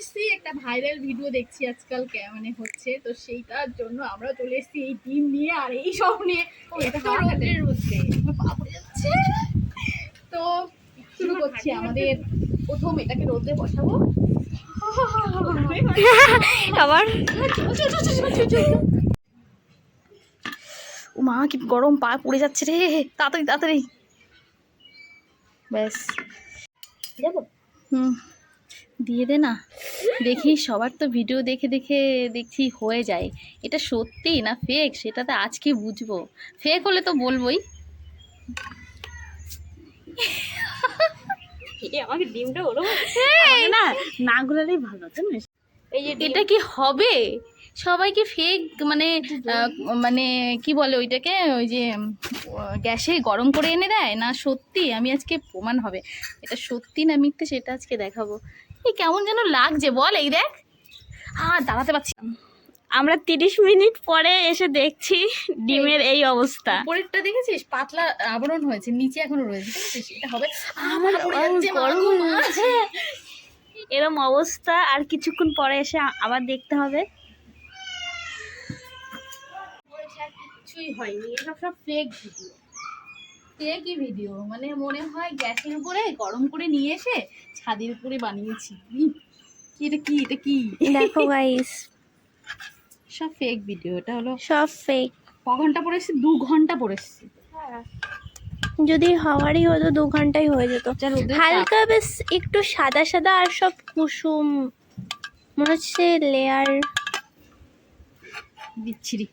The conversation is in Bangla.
এসেছি একটা ভাইরাল ভিডিও দেখছি আজকাল কে- মানে হচ্ছে। তো সেইটার জন্য আমরা চলে এসেছি এই টিম নিয়ে আর এই সব নিয়ে। তো রোদ্রের মধ্যে পা পড়ে যাচ্ছে তো শুরু করছি আমাদের প্রথম এটাকে রোদ্রে বসাবো। আবার? ও মা কি গরম পা পড়ে যাচ্ছে রে। তাড়াতাড়ি তাড়াতাড়ি। ব্যাস। যাব? হুম। দিয়ে দে না। দেখি সবার তো ভিডিও দেখে দেখে দেখছি হয়ে যায়। এটা সত্যি না ফেক সেটা তো আজকে বুঝব। ফেক হলে তো বলবোই। আমাকে ডিমটা না না গুলালেই ভালো জানিস? এটা কি হবে? সবাই কি ফেক মানে মানে কি বলে ওইটাকে? ওই যে গ্যাসে গরম করে এনে দেয়? না সত্যি আমি আজকে প্রমাণ হবে। এটা সত্যি না মিথ্যে সেটা আজকে দেখাবো। এই কেমন যেন লাগছে বল এই দেখ। আর দাঁড়াতে পারছি। আমরা তিরিশ মিনিট পরে এসে দেখছি ডিমের এই অবস্থা। উপরেরটা দেখেছিস? পাতলা আবরণ হয়েছে নিচে এখনও রয়েছে। এটা হবে। আমার। এরম অবস্থা আর কিছুক্ষণ পরে এসে আবার দেখতে হবে। কিছুই হয়নি এসব সব ফেক ভিডিও ফেকই ভিডিও মানে মনে হয় গ্যাসের উপরে গরম করে নিয়ে এসে ছাদের উপরে বানিয়েছি। কি এটা কি? এটা কি? দেখো গাইস সব ফেক ভিডিও এটা হলো সব ফেক ক ঘণ্টা পরে এসেছি? দু ঘণ্টা পরে এসেছি। যদি হওয়ারই হতো দু ঘন্টাই হয়ে যেত। হালকা বেশ একটু সাদা সাদা আর সব কুসুম। মনে হচ্ছে লেয়ার বিচ্ছিরি।